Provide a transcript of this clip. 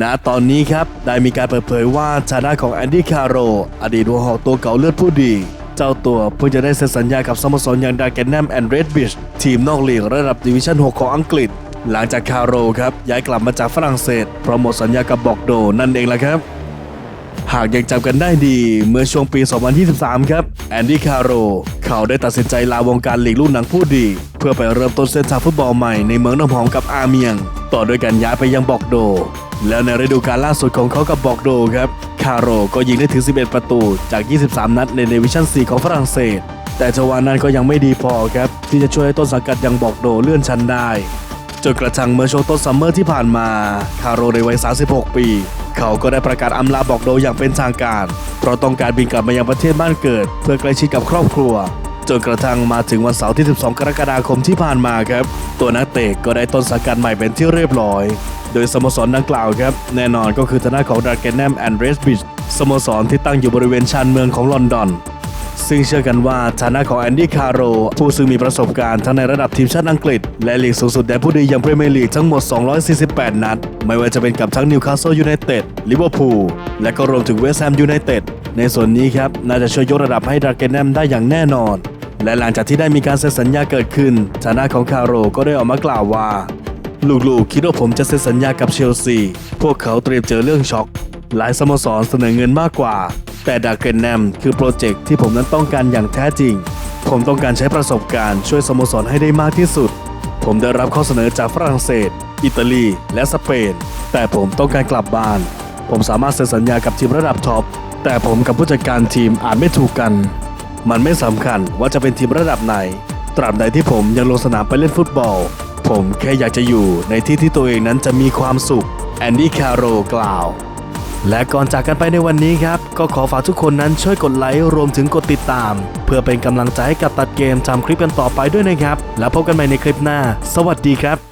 ณตอนนี้ครับ ได้มีการเปิดเผยว่าชานะของแอนดี้คาร์โรอดีตหัวหอกตัวเก่าเลือดผู้ดี เจ้าตัวเพิ่งจะได้เซ็นสัญญากับสโมสรอย่างดาร์เกนแนมแอนด์เรดบิชทีมนอกลีกระดับดิวิชั่น 6 ของอังกฤษ หลังจากคาร์โรครับย้ายกลับมาจากฝรั่งเศสเพราะหมดสัญญากับบอกโดนั่นเองแหละครับหากยังจำกันได้ดีเมื่อช่วงปี 2023 ครับ แอนดี้คาร์โร เขาได้ตัดสินใจลาวงการลีกลูกหนังผู้ดี เพื่อไปเริ่มต้นเส้นทางฟุตบอลใหม่ในเมืองน้ำหอมกับอาเมียง ต่อด้วยการย้ายไปยังบอกโด แล้วในฤดูกาลล่าสุดของเขากับบอกโดครับ คาโรก็ยิงได้ถึง 11 ประตูจาก 23 นัดในเดวิชั่น 4 ของฝรั่งเศส แต่จังหวะนั้นก็ยังไม่ดีพอครับ ที่จะช่วยให้ต้นสังกัดยังบอกโดเลื่อนชั้นได้จนกระทั่งเมื่อช่วงต้นซัมเมอร์ที่ผ่านมา คาโรในวัย 36 ปี เขาก็ได้ประกาศอำลาบอกโดอย่างเป็นทางการ เพราะต้องการบินกลับมายังประเทศบ้านเกิด เพื่อใกล้ชิดกับครอบครัว จนกระทั่งมาถึงวันเสาร์ที่ 12 กรกฎาคมที่ผ่านมาครับ ตัวนักเตะก็ได้ต้นสังกัดใหม่เป็นที่เรียบร้อย โดยสโมสรดังกล่าวครับ แน่นอนก็คือทางด้าของดาร์เกนแนมแอนด์เรสบิชสโมสรที่ตั้งอยู่บริเวณชานเมืองของลอนดอน ซึ่งเชื่อกันว่าฐานะของแอนดี้คาโรผู้ซึ่งมีประสบการณ์ทั้งในระดับทีมชาติอังกฤษ และลีกสูงสุดแดนผู้ดีอย่างพรีเมียร์ลีกทั้งหมด 248 นัด ไม่ว่าจะเป็นกับทั้งนิวคาสเซิลยูไนเต็ดลิเวอร์พูลและก็รวมถึงเวสต์แฮมยูไนเต็ดในส่วนนี้ครับน่าจะช่วยยกระดับให้ดราเกนแนมได้อย่างแน่นอน และหลังจากที่ได้มีการเซ็นสัญญาเกิดขึ้นฐานะของคาโรก็ได้ออกมากล่าวว่า ลูกๆ คิดว่าผมจะเซ็นสัญญากับเชลซี พวกเขาเตรียมเจอเรื่องช็อก หลายสโมสรเสนอเงินมากกว่า แต่ดาร์เกนแนมคือโปรเจกต์ที่ผมนั้นต้องการอย่างแท้จริง ผมต้องการใช้ประสบการณ์ช่วยสโมสรให้ได้มากที่สุด ผมได้รับข้อเสนอจากฝรั่งเศส อิตาลี และสเปน แต่ผมต้องการกลับบ้าน ผมสามารถเซ็นสัญญากับทีมระดับท็อป แต่ผมกับผู้จัดการทีมอาจไม่ถูกกัน มันไม่สำคัญว่าจะเป็นทีมระดับไหน ตราบใดที่ผมยังลงสนามไปเล่นฟุตบอล ผมแค่อยากจะอยู่ในที่ที่ตัวเองนั้นจะมีความสุข แอนดี้คาโรกล่าว และก่อนจากกันไปในวันนี้ครับ ก็ขอฝากทุกคนนั้นช่วยกดไลค์รวมถึงกดติดตาม เพื่อเป็นกำลังใจให้กับตัดเกมทำคลิปกันต่อไปด้วยนะครับ แล้วพบกันใหม่ในคลิปหน้า สวัสดีครับ